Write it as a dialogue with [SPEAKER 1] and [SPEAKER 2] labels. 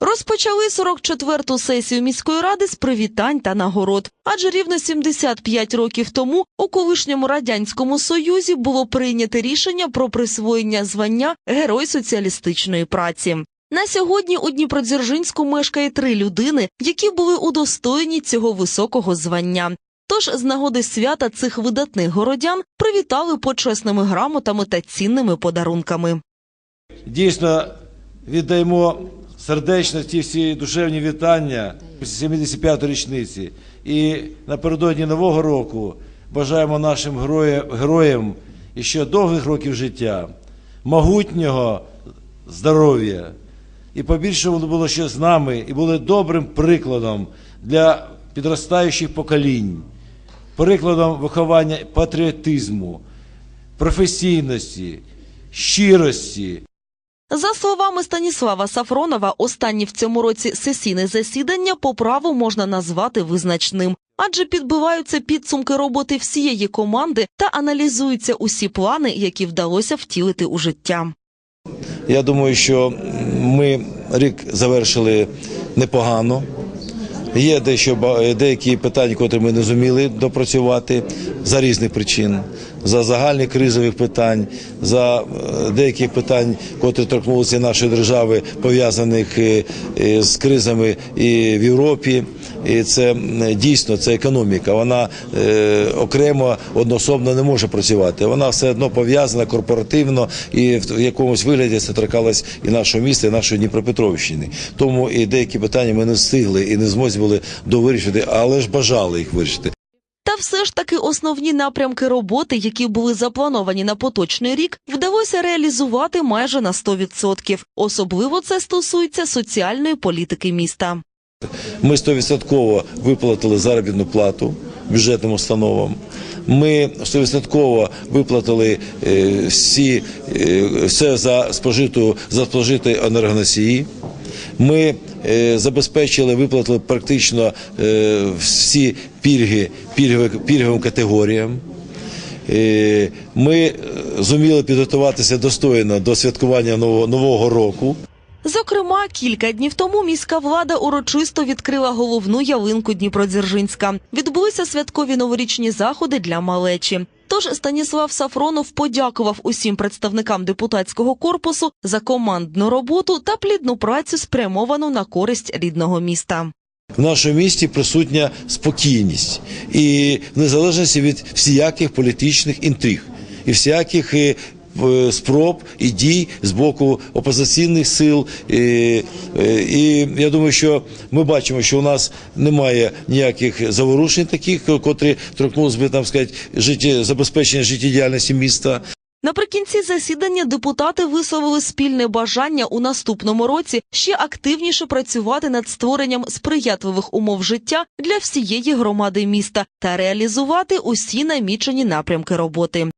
[SPEAKER 1] Розпочали 44-ту сесію міської ради з привітань та нагород. Адже рівно 75 років тому у колишньому радянському союзі було прийнято рішення про присвоєння звання Герой соціалістичної праці. На сьогодні у Дніпродзержинську мешкає три людини, які були удостоєні цього високого звання. Тож з нагоди свята цих видатних городян привітали почесними грамотами та цінними подарунками.
[SPEAKER 2] Дійсно, віддаємо сердечно ті всі душевні вітання 75-ї річниці. І напередодні Нового року бажаємо нашим героям, іще довгих років життя, могутнього здоров'я. І побільше воно було ще з нами і були добрим прикладом для підростаючих поколінь, прикладом виховання патріотизму, професійності, щирості,
[SPEAKER 1] За словами Станіслава Сафронова, останні в цьому році сесійне засідання по праву можна назвати визначним, адже підбиваються підсумки роботи всієї команди та аналізуються усі плани, які вдалося втілити у життя.
[SPEAKER 2] Я думаю, що ми рік завершили непогано. Є дещо деякі питання, котрі ми не зуміли допрацювати за різних причин, за загальних кризових питань, за е, деяких питань, котрі торкнулися нашої держави, пов'язаних е, е, з кризами і в Європі. І це дійсно це економіка. Вона е, окремо одноособно не може працювати. Вона все одно пов'язана корпоративно і в якомусь вигляді це торкалось і нашого міста, і нашої Дніпропетровщини. Тому і деякі питання ми не встигли і не змозі були довирішити, але ж бажали їх вирішити.
[SPEAKER 1] Та все ж таки основні напрямки роботи, які були заплановані на поточний рік, вдалося реалізувати майже на 100%. Особливо це стосується соціальної політики міста.
[SPEAKER 2] Ми 100% виплатили заробітну плату бюджетним установам. Ми 100% виплатили е, всі е, все за спожиту за спожиті енергоносії. Ми е, забезпечили, виплатили практично е, всі пільги пільговим категоріям. Е, Ми зуміли підготуватися достойно до святкування нового, нового року.
[SPEAKER 1] Зокрема, кілька днів тому міська влада урочисто відкрила головну ялинку Дніпродзержинська. Відбулися святкові новорічні заходи для малечі. Тож Станіслав Сафронов подякував усім представникам депутатського корпусу за командну роботу та плідну працю, спрямовану на користь рідного міста.
[SPEAKER 2] В нашому місті присутня спокійність і в незалежності від всіяких політичних інтриг і всяких е, спроб і дій з боку опозиційних сил. І, е, і я думаю, що ми бачимо, що у нас немає ніяких заворушень таких, котрі торкнулися би там сказати житті, забезпечення життєдіяльності міста.
[SPEAKER 1] Наприкінці засідання депутати висловили спільне бажання у наступному році ще активніше працювати над створенням сприятливих умов життя для всієї громади міста та реалізувати усі намічені напрямки роботи.